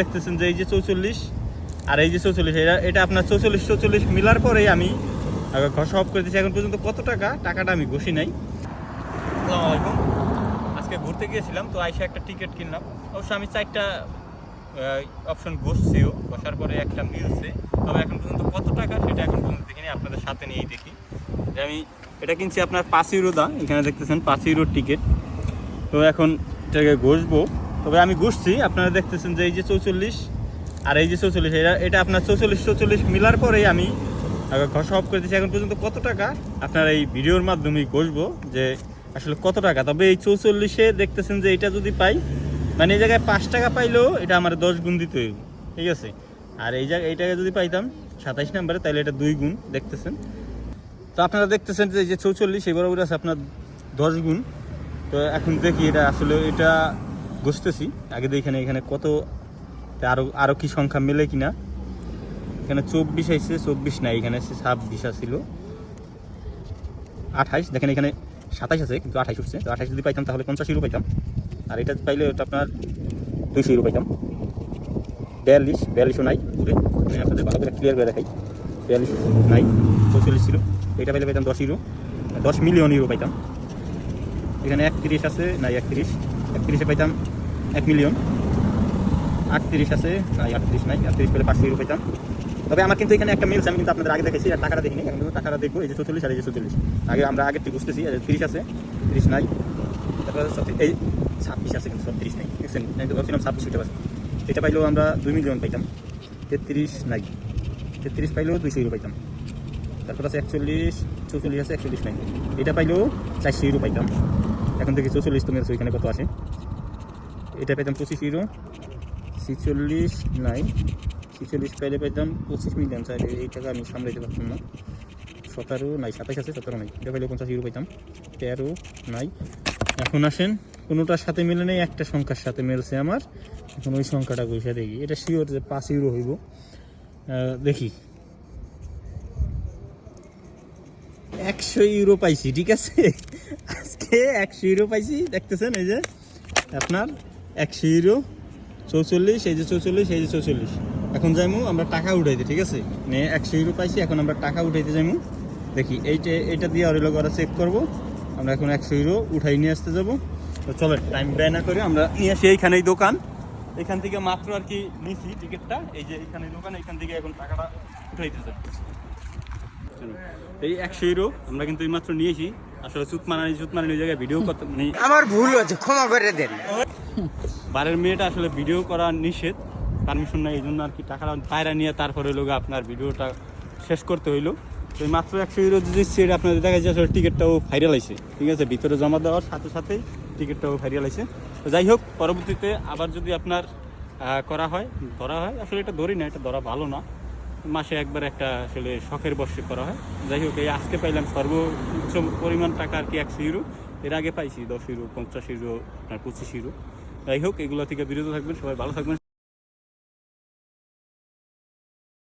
দেখতেছেন যে এই যে চৌচল্লিশ আর এই যে চৌচল্লিশ, এটা এটা আপনার চৌচল্লিশ চৌচল্লিশ মিলার পরেই আমি ঘর সব করে দিচ্ছি এখন পর্যন্ত কত টাকা? টাকাটা আমি ঘষি নাই। আজকে ঘুরতে গিয়েছিলাম, তো আইসা একটা টিকিট কিনলাম। অবশ্য আমি চারটা অপশন ঘষছিও। বসার পরে একটা মিলছে। তবে এখন পর্যন্ত কত টাকা সেটা এখন পর্যন্ত দেখিনি, আপনাদের সাথে নিয়েই দেখি। যে আমি এটা কিনছি আপনার পাঁচ ইউরো দা এখানে দেখতেছেন পাঁচ ইউরোর টিকিট তো এখন এটাকে ঘষবো। তবে আমি ঘষছি আপনারা দেখতেছেন যে এই যে চৌচল্লিশ আর এই যে চৌচল্লিশ, এটা এটা আপনার চৌচল্লিশ চৌচল্লিশ মিলার পরেই আমি ঘষা অফ করে দিচ্ছি এখন পর্যন্ত কত টাকা? আপনারা এই ভিডিওর মাধ্যমেই ঘষবো যে আসলে কত টাকা। তবে এই চৌচল্লিশে দেখতেছেন যে এটা যদি পাই মানে এই জায়গায় পাঁচ টাকা পাইলেও এটা আমার দশ গুণ দিতে হইব। ঠিক আছে? আর এই জায়গায়, এই যদি পাইতাম, সাতাইশ নাম্বারে তাহলে এটা দুই গুণ দেখতেছেন। তো আপনারা দেখতেছেন যে এই যে চৌচল্লিশ এই বরাবর আছে আপনার দশ গুণ। তো এখন দেখি এটা আসলে এটা ঘষতেছি। আগে এখানে এখানে কত আরও আরও কি সংখ্যা মেলে কিনা। এখানে চব্বিশ আইসে চব্বিশ নাই, এখানে ছাব্বিশ ছিল আঠাইশ, দেখেন এখানে সাতাইশ আছে, কিন্তু আঠাইশ উঠছে। তো আঠাইশ যদি পাইতাম, তাহলে পঞ্চাশ ইউরো পাইতাম। আর এটা পাইলে ওটা আপনার দুইশো ইউরো পাইতাম। বিয়াল্লিশ, বিয়াল্লিশও নাই পুরে আমি আপনাদের ভালো করে ক্লিয়ার করে দেখাই। বিয়াল্লিশ নাই, চৌচল্লিশ ছিল। এটা পাইলে পাইতাম দশ ইউরো দশ মিলিয়ন ইউরো পাইতাম। এখানে একত্রিশ আছে, নাই একত্রিশ। একত্রিশে পাইতাম এক মিলিয়ন আটত্রিশ আছে নাই আটত্রিশ নাই, আটত্রিশ পেলে পাঁচশো ইউরো পাইতাম তবে আমার কিন্তু এখানে একটা মিলস আমি কিন্তু আপনাদের আগে দেখেছি আর টাকাটা দেখিনি কিন্তু টাকাটা দেখব, এই যে চৌচল্লিশ আর এই যে চৌচল্লিশ। আগে আমরা আগের থেকে বুঝতেছি তিরিশ আছে, তিরিশ নাই, তারপরে এই ছাব্বিশ আছে কিন্তু, ছত্রিশ নাই, দেখছেন? তো ছাব্বিশ উঠে পারছি এটা পাইলেও আমরা দুই মিলিয়ন পাইতাম, তেত্রিশ নাই, তেত্রিশ পাইলেও দুইশো ইউরো পাইতাম। তারপর আছে একচল্লিশ, চৌচল্লিশ আছে একচল্লিশ নাই, এটা পাইলেও চারশো ইউরো পাইতাম। এখন থেকে চৌচল্লিশ তো মেরেছে ওইখানে কত আছে? এটা পেতাম পঁচিশ ইউরো ছিচল্লিশ নাই, ছিচল্লিশ পাইলে পেতাম পঁচিশ মিলিয়ন চাইলে এই টাকা আমি সামলাইতে পারতাম না। সতেরো নাই সাতাশ আছে, সতেরো নাই। এটা পাইলে পঞ্চাশ ইউরো পাইতাম তেরো নাই। এখন আসেন, কোনোটার সাথে মিলে নেই, একটা সংখ্যার সাথে মিলছে আমার। এখন ওই সংখ্যাটা বসে দেখি। এটা শিওর যে পাঁচ ইউরো হইব। দেখি। একশো ইউরো পাইছি, ঠিক আছে? আজকে একশো ইউরো পাইছি, দেখতেছেন এই যে আপনার? একশো ইউরো চৌচল্লিশ, এই যে চৌচল্লিশ, এই যে চৌচল্লিশ। এখন যাইমু, আমরা টাকা উঠাইতে, ঠিক আছে? মানে একশো ইউরো পাইছি, এখন আমরা টাকা উঠাইতে যাইমু। দেখি, এইটা এইটা দিয়ে আর ওরা চেক করব। আমরা এখন একশো ইউরো উঠাই নিয়ে আসতে যাব। তো চলো টাইম ব্যয় না করে আমরা নিয়ে আসি এইখানেই দোকান। এখান থেকে মাত্র আর কি নিছি টিকিটটা। এই যে এখানে দোকান এখান থেকে এখন টাকাটা উঠাইতে যাব এই একশো ইউরো আমরা কিন্তু এইমাত্র নিয়েছি। আসলে সুত মানানি সুত ওই জায়গায় ভিডিও করতে নেই আমার ভুল হচ্ছে ক্ষমা করে দেন। বারের মেয়েটা আসলে ভিডিও করা নিষেধ পারমিশন নাই এই জন্য আর কি টাকাটা পায়রা নিয়ে তারপরে হলো আপনার ভিডিওটা শেষ করতে হইল। তো এই মাত্র একশো ইউরো যদি সেট আপনাদের দেখা যাচ্ছে আসলে টিকিটটাও ফাইরাল আছে ঠিক আছে ভিতরে জমা দেওয়ার সাথে সাথেই টিকিটটাও ফাইরাল আছে তো যাই হোক পরবর্তীতে আবার যদি আপনার করা হয় ধরা হয় আসলে এটা ধরি না এটা ধরা ভালো না। মাসে একবার একটা আসলে শখের বর্ষে করা হয়। যাই হোক, এই আজকে পাইলাম সর্বোচ্চ পরিমাণ টাকা আর কি একশো ইউরো। এর আগে পাইছি দশ ইউরো, পঞ্চাশ ইউরো, আপনার পঁচিশ ইউরো। যাই হোক, এগুলো থেকে বিরত থাকবেন, সবাই ভালো থাকবেন।